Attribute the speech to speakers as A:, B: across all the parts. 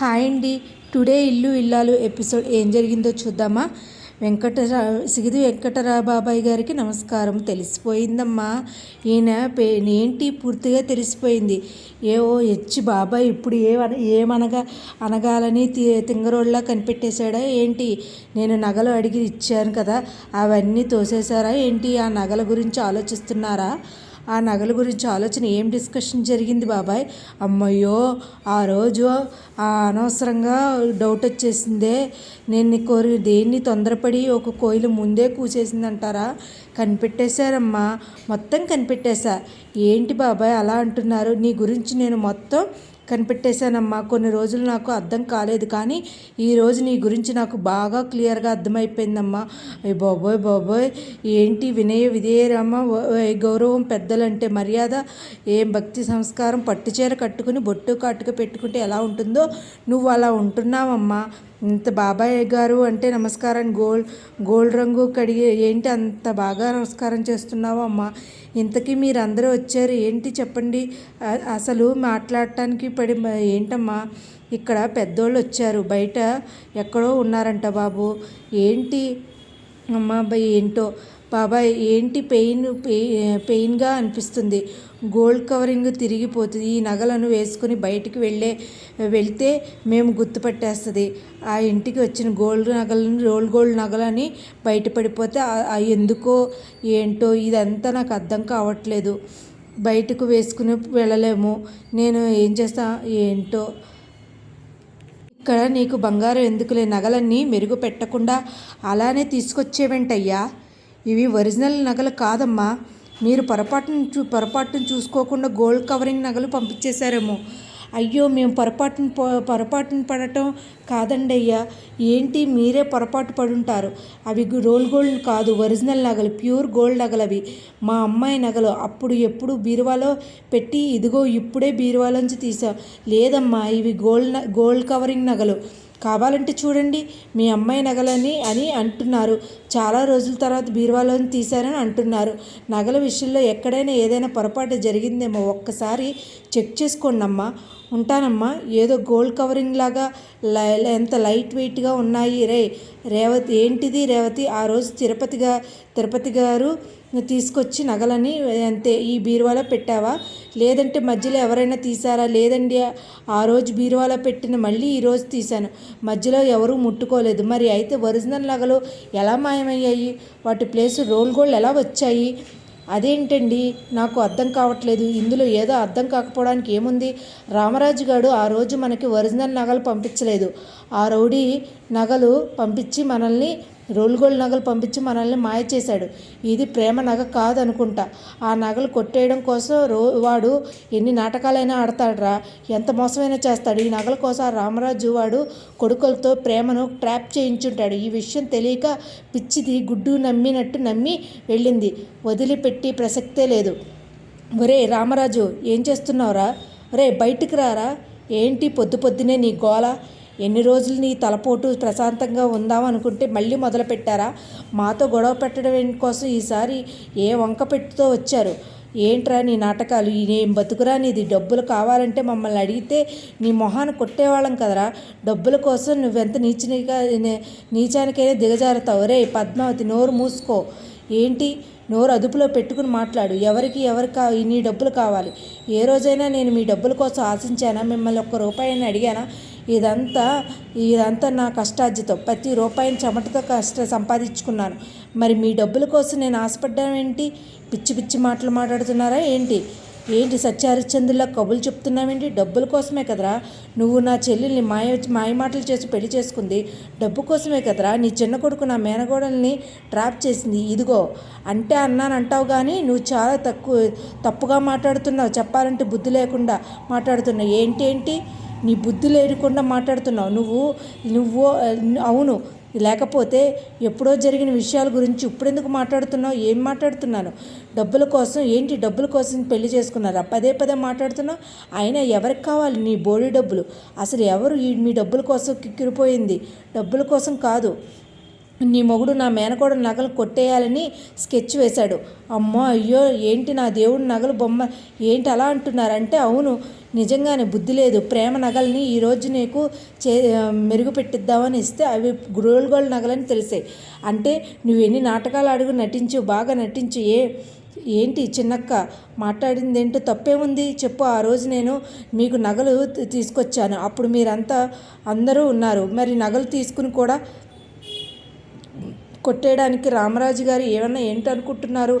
A: Hi అండి. Today ఇల్లు ఇల్లాలు ఎపిసోడ్ ఏం జరిగిందో చూద్దామా? వెంకటరా సిగిది వెంకటరా బాబాయ్ గారికి నమస్కారం. తెలిసిపోయిందమ్మా. ఈయన పే ఏంటి? పూర్తిగా తెలిసిపోయింది. ఏవో హెచ్చి బాబాయ్ ఇప్పుడు ఏమన ఏమనగా అనగాలని తి తింగరోళ్ళ కనిపెట్టేశాడా ఏంటి? నేను నగలు అడిగి ఇచ్చాను కదా. అవన్నీ తోసేశారా ఏంటి? ఆ నగల గురించి ఆలోచిస్తున్నారా? ఆ నగల గురించి ఆలోచన ఏం డిస్కషన్ జరిగింది బాబాయ్? అమ్మయ్యో ఆ రోజు అనవసరంగా డౌట్ వచ్చేసిందే. నేను కోరి దేన్ని తొందరపడి ఒక కోయిలు ముందే కూసేసిందంటారా? కనిపెట్టేశారమ్మా మొత్తం కనిపెట్టేశా. ఏంటి బాబాయ్ అలా అంటున్నారు? నీ గురించి నేను మొత్తం కనిపెట్టేశానమ్మా. కొన్ని రోజులు నాకు అర్థం కాలేదు కానీ ఈరోజు నీ గురించి నాకు బాగా క్లియర్గా అర్థమైపోయిందమ్మా. ఏ బాబోయ్ బాబోయ్. ఏంటి వినయ విధేయరమ్మ గౌరవం పెద్దలంటే మర్యాద? ఏం భక్తి సంస్కారం? పట్టుచీర కట్టుకుని బొట్టు కట్టుకు పెట్టుకుంటే ఎలా ఉంటుందో? నువ్వు అలా ఉంటున్నావమ్మా. ఇంత బాబాయ్ గారు అంటే నమస్కారం గోల్డ్ గోల్డ్ రంగు కడిగి ఏంటి అంత బాగా నమస్కారం చేస్తున్నావు అమ్మ? ఇంతకీ మీరందరూ వచ్చారు ఏంటి చెప్పండి? అసలు మాట్లాడటానికి పడి ఏంటమ్మా? ఇక్కడ పెద్దోళ్ళు వచ్చారు బయట ఎక్కడో ఉన్నారంట బాబు. ఏంటి? అమ్మ ఏంటో? బాబాయ్ ఏంటి పెయిన్ పెయిన్గా అనిపిస్తుంది? గోల్డ్ కవరింగ్ తిరిగిపోతుంది. ఈ నగలను వేసుకుని బయటికి వెళ్ళే వెళ్తే మేము గుర్తుపట్టేస్తుంది. ఆ ఇంటికి వచ్చిన గోల్డ్ నగలను రోల్ గోల్డ్ నగలని బయటపడిపోతే ఎందుకో ఏంటో ఇదంతా నాకు అర్థం కావట్లేదు. బయటకు వేసుకుని వెళ్ళలేము. నేను ఏం చేస్తా ఏంటో? ఇక్కడ నీకు బంగారం ఎందుకులే? నగలన్నీ మెరుగు పెట్టకుండా అలానే తీసుకొచ్చేవేంటయ్యా? ఇవి ఒరిజినల్ నగలు కాదమ్మా. మీరు పొరపాటును చూ పొరపాటును చూసుకోకుండా గోల్డ్ కవరింగ్ నగలు పంపించేశారేమో. అయ్యో మేము పొరపాటును పొరపాటును పడటం కాదండి అయ్యా. ఏంటి? మీరే పొరపాటు పడుంటారు. అవి రోల్ గోల్డ్ కాదు ఒరిజినల్ నగలు ప్యూర్ గోల్డ్ నగలు అవి. మా అమ్మాయి నగలు అప్పుడు ఎప్పుడు బీరువాలో పెట్టి ఇదిగో ఇప్పుడే బీరువాలోంచి తీసాం. లేదమ్మా ఇవి గోల్డ్ గోల్డ్ కవరింగ్ నగలు. కావాలంటే చూడండి మీ అమ్మాయి నగలని అని అంటున్నారు. చాలా రోజుల తర్వాత బీరువాలోని తీశారని అంటున్నారు. నగల విషయంలో ఎక్కడైనా ఏదైనా పొరపాటు జరిగిందేమో ఒక్కసారి చెక్ చేసుకోండి అమ్మా ఉంటానమ్మా. ఏదో గోల్డ్ కవరింగ్ లాగా ఎంత లైట్ వెయిట్గా ఉన్నాయి. రే రేవతి ఏంటిది రేవతి? ఆ రోజు తిరుపతిగా తిరుపతి గారు తీసుకొచ్చి నగలని అంతే ఈ బీరువాలో పెట్టావా? లేదంటే మధ్యలో ఎవరైనా తీసారా? లేదండి ఆ రోజు బీరువాలో పెట్టిన మళ్ళీ ఈరోజు తీశాను. మధ్యలో ఎవరూ ముట్టుకోలేదు. మరి అయితే ఒరిజినల్ నగలు ఎలా మాయమయ్యాయి? వాటి ప్లేస్ రోల్ గోల్డ్ ఎలా వచ్చాయి? అదేంటండి? నాకు అర్థం కావట్లేదు. ఇందులో ఏదో అర్థం కాకపోవడానికి ఏముంది? రామరాజు గారు ఆ రోజు మనకి ఒరిజినల్ నగలు పంపించలేదు. ఆ రౌడీ నగలు పంపించి మనల్ని రోల్ గోల్డ్ నగలు పంపించి మనల్ని మాయ చేశాడు. ఇది ప్రేమ నగ కాదనుకుంటా. ఆ నగలు కొట్టేయడం కోసం రో వాడు ఎన్ని నాటకాలైనా ఆడతాడురా. ఎంత మోసమైనా చేస్తాడు. ఈ నగల కోసం ఆ రామరాజు వాడు కొడుకులతో ప్రేమను ట్రాప్ చేయించుంటాడు. ఈ విషయం తెలియక పిచ్చిది గుడ్డు నమ్మినట్టు నమ్మి వెళ్ళింది. వదిలిపెట్టి ప్రసక్తే లేదు. ఒరే రామరాజు ఏం చేస్తున్నావురా? ఒరే బయటికి రారా? ఏంటి పొద్దు పొద్దునే నీ గోల? ఎన్ని రోజులు నీ తలపోటు ప్రశాంతంగా ఉందాం అనుకుంటే మళ్ళీ మొదలు పెట్టారా మాతో గొడవ పెట్టడం కోసం ఈసారి ఏ వంక పెట్టుతో వచ్చారు? ఏంట్రా నీ నాటకాలు? ఏం బతుకురా నీది. డబ్బులు కావాలంటే మమ్మల్ని అడిగితే నీ మొహాన్ని కొట్టేవాళ్ళం కదరా. డబ్బుల కోసం నువ్వెంత నీచనిగా నీచానికైనా దిగజారుతావు. రే పద్మావతి నోరు మూసుకో. ఏంటి? నోరు అదుపులో పెట్టుకుని మాట్లాడు. ఎవరికి ఎవరు కా నీ డబ్బులు కావాలి. ఏ రోజైనా నేను మీ డబ్బుల కోసం ఆశించానా? మిమ్మల్ని ఒక్క రూపాయిని అడిగానా? ఇదంతా ఇదంతా నా కష్టార్జితం. ప్రతి రూపాయిని చెమటతో కష్ట సంపాదించుకున్నాను. మరి మీ డబ్బుల కోసం నేను ఆశపడ్డాను ఏంటి? పిచ్చి పిచ్చి మాటలు మాట్లాడుతున్నారా ఏంటి? ఏంటి సత్యహరిశ్చంద్రులా కబులు చెప్తున్నావేంటి? డబ్బుల కోసమే కదరా? నువ్వు నా చెల్లెల్ని మాయ మాయ మాటలు చేసి పెళ్ళి చేసుకుంది. డబ్బు కోసమే కదరా? నీ చిన్న కొడుకు నా మేనగోడల్ని ట్రాప్ చేసింది. ఇదిగో అంటే అన్నాను అంటావు కానీ నువ్వు చాలా తక్కువ తప్పుగా మాట్లాడుతున్నావు. చెప్పాలంటే బుద్ధి లేకుండా మాట్లాడుతున్నావు. ఏంటి ఏంటి నీ బుద్ధి లేకుండా మాట్లాడుతున్నావు. నువ్వు నువ్వు అవును. లేకపోతే ఎప్పుడో జరిగిన విషయాల గురించి ఇప్పుడెందుకు మాట్లాడుతున్నావు? ఏం మాట్లాడుతున్నాను? డబ్బుల కోసం ఏంటి డబ్బుల కోసం పెళ్ళి చేసుకున్నారా? పదే పదే మాట్లాడుతున్నావు. అయినా ఎవరికి కావాలి నీ బోడీ డబ్బులు? అసలు ఎవరు మీ డబ్బుల కోసం కిక్కిరిపోయింది? డబ్బుల కోసం కాదు. నీ మొగుడు నా మేనకోడ నగలు కొట్టేయాలని స్కెచ్ వేశాడు. అమ్మో అయ్యో ఏంటి నా దేవుడు నగలు బొమ్మ? ఏంటి అలా అంటున్నారంటే అవును. నిజంగానే బుద్ధి లేదు. ప్రేమ నగల్ని ఈరోజు నీకు చే మెరుగుపెట్టిద్దామని ఇస్తే అవి గోల్డ్ గోల్డ్ నగలని తెలిసాయి. అంటే నువ్వు ఎన్ని నాటకాలు అడుగు నటించు బాగా నటించు ఏ ఏంటి చిన్నక్క మాట్లాడింది ఏంటో తప్పేముంది? చెప్పు ఆ రోజు నేను మీకు నగలు తీసుకొచ్చాను. అప్పుడు మీరంతా అందరూ ఉన్నారు. మరి నగలు తీసుకుని కూడా కొట్టేయడానికి రామరాజు గారు ఏమన్నా ఏంటనుకుంటున్నారు?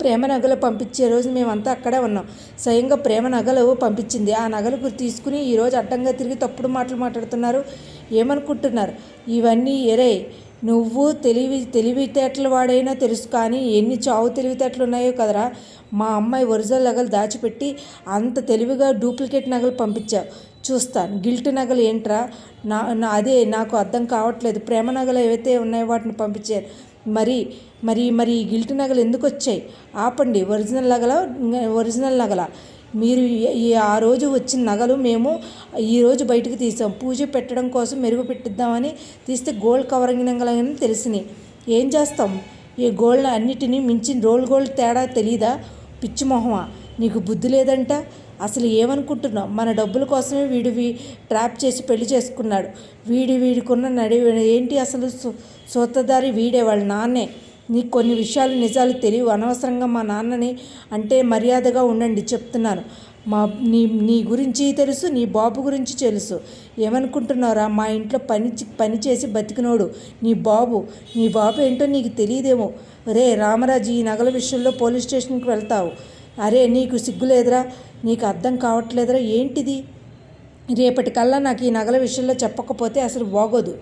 A: ప్రేమ నగలు పంపించే రోజు మేమంతా అక్కడే ఉన్నాం. స్వయంగా ప్రేమ నగలు పంపించింది. ఆ నగలు తీసుకుని ఈరోజు అడ్డంగా తిరిగి తప్పుడు మాటలు మాట్లాడుతున్నారు. ఏమనుకుంటున్నారు? ఇవన్నీ ఎరే నువ్వు తెలివి తెలివితేటలు వాడైనా తెలుసు కానీ ఎన్ని చావు తెలివితేటలు ఉన్నాయో కదరా. మా అమ్మాయి ఒరిజినల్ నగలు దాచిపెట్టి అంత తెలివిగా డూప్లికేట్ నగలు పంపించావు చూస్తాను. గిల్ట్ నగలు ఏంట్రా? నా నా అదే నాకు అర్థం కావట్లేదు. ప్రేమ నగలు ఏవైతే ఉన్నాయో వాటిని పంపించారు. మరి మరి మరి ఈ గిల్ట్ నగలు ఎందుకు వచ్చాయి ఆపండి ఒరిజినల్ నగల ఒరిజినల్ నగల. మీరు ఈ- ఆ రోజు వచ్చిన నగలు మేము ఈ రోజు బయటకు తీసాం. పూజ పెట్టడం కోసం మెరుగు పెట్టిద్దామని తీస్తే గోల్డ్ కవరింగ్ నగలని తెలిసినాయి. ఏం చేస్తాం? ఈ గోల్డ్ అన్నిటినీ మించిన రోల్ గోల్డ్ తేడా తెలీదా? పిచ్చి మొహమా? నీకు బుద్ధి లేదంట? అసలు ఏమనుకుంటున్నావు? మన డబ్బుల కోసమే వీడు వీ ట్రాప్ చేసి పెళ్ళి చేసుకున్నాడు. వీడి వీడికున్న నడి ఏంటి అసలు సో సూత్రధారి వీడే వాళ్ళ నాన్నే? నీకు కొన్ని విషయాలు నిజాలు తెలియవు. అనవసరంగా మా నాన్నని అంటే మర్యాదగా ఉండండి చెప్తున్నాను. మా నీ నీ గురించి తెలుసు నీ బాబు గురించి తెలుసు. ఏమనుకుంటున్నారా మా ఇంట్లో పని పని చేసి బతికినోడు నీ బాబు. నీ బాబు ఏంటో నీకు తెలియదేమో. రే రామరాజు ఈ నగల విషయంలో పోలీస్ స్టేషన్కి వెళ్తావు. అరే నీకు సిగ్గులేదురా. నీకు అర్థం కావట్లేదురా. ఏంటిది? రేపటికల్లా నాకు ఈ నగల విషయంలో చెప్పకపోతే అసలు బాగోదు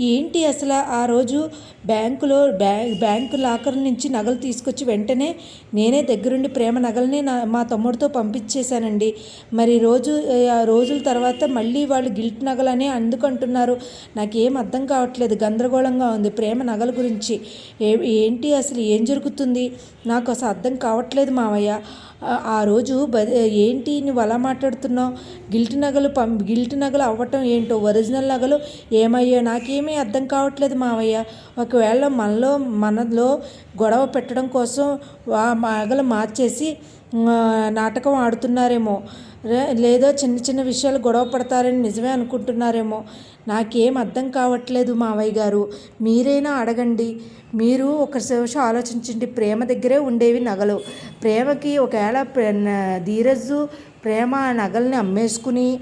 A: ఏంటి అసలు ఆ రోజు బ్యాంకులో బ్యా బ్యాంకు లాకర్ నుంచి నగలు తీసుకొచ్చి వెంటనే నేనే దగ్గరుండి ప్రేమ నగల్ని నా మా తమ్ముడితో పంపించేశానండి. మరి రోజు ఆ రోజుల తర్వాత మళ్ళీ వాళ్ళు గిల్ట్ నగలని అందుకంటున్నారు. నాకేం అర్థం కావట్లేదు. గందరగోళంగా ఉంది ప్రేమ నగల గురించి. ఏ ఏంటి అసలు? ఏం జరుగుతుంది? నాకు అసలు అర్థం కావట్లేదు మావయ్య. ఆ- రోజు బ ఏంటి నువ్వు అలా మాట్లాడుతున్నావు? గిల్ట్ నగలు పం గిల్ట్ నగలు అవ్వటం ఏంటో? ఒరిజినల్ నగలు ఏమయ్యో? నాకేమీ అర్థం కావట్లేదు మావయ్య. ఒకవేళ మనలో మనలో గొడవ పెట్టడం కోసం ఆ నగలు మార్చేసి నాటకం ఆడుతున్నారేమో. లేదో చిన్న చిన్న విషయాలు గొడవ పడతారని నిజమే అనుకుంటున్నారేమో. నాకేం అర్థం కావట్లేదు మావయ్య గారు. మీరైనా అడగండి. మీరు ఒక నిమిషం ఆలోచించండి. ప్రేమ దగ్గరే ఉండేవి నగలు. ప్రేమకి ఒకవేళ న- ధీరజు ప్రేమ ఆ నగల్ని అమ్మేసుకుని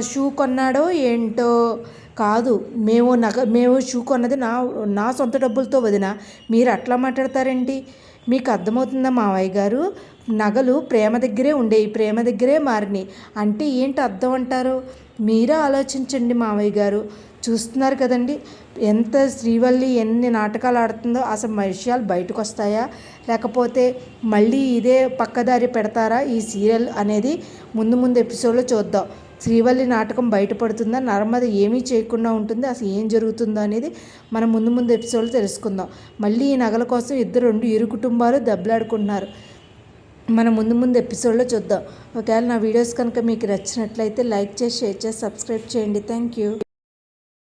A: షూ కొన్నాడో ఏంటో కాదు. మేము నగ మేము షూ కొన్నది నా నా సొంత డబ్బులతో వదిన. మీరు అట్లా మాట్లాడతారేంటి? మీకు అర్థమవుతుందా మావయ్య గారు? నగలు ప్రేమ దగ్గరే ఉండేవి ప్రేమ దగ్గరే మారినాయి అంటే ఏంటి అర్థం అంటారు? మీరే ఆలోచించండి మావయ్య గారు. చూస్తున్నారు కదండి ఎంత శ్రీవల్లి ఎన్ని నాటకాలు ఆడుతుందో అసలు విషయాలు బయటకు వస్తాయా లేకపోతే మళ్ళీ ఇదే పక్కదారి పెడతారా ఈ సీరియల్ అనేది? ముందు ముందు ఎపిసోడ్లో చూద్దాం. శ్రీవల్లి నాటకం బయటపడుతుందా నర్మద ఏమీ చేయకుండా ఉంటుంది అసలు ఏం జరుగుతుందో అనేది మనం ముందు ముందు ఎపిసోడ్లో తెలుసుకుందాం. మళ్ళీ ఈ నగల కోసం ఇద్దరు రెండు ఇరు కుటుంబాలు దెబ్బలాడుకుంటున్నారు. మనం ముందు ముందు ఎపిసోడ్లో చూద్దాం. ఒకవేళ నా వీడియోస్ కనుక మీకు నచ్చినట్లయితే లైక్ చేసి షేర్ చేసి సబ్స్క్రైబ్ చేయండి. Thank you.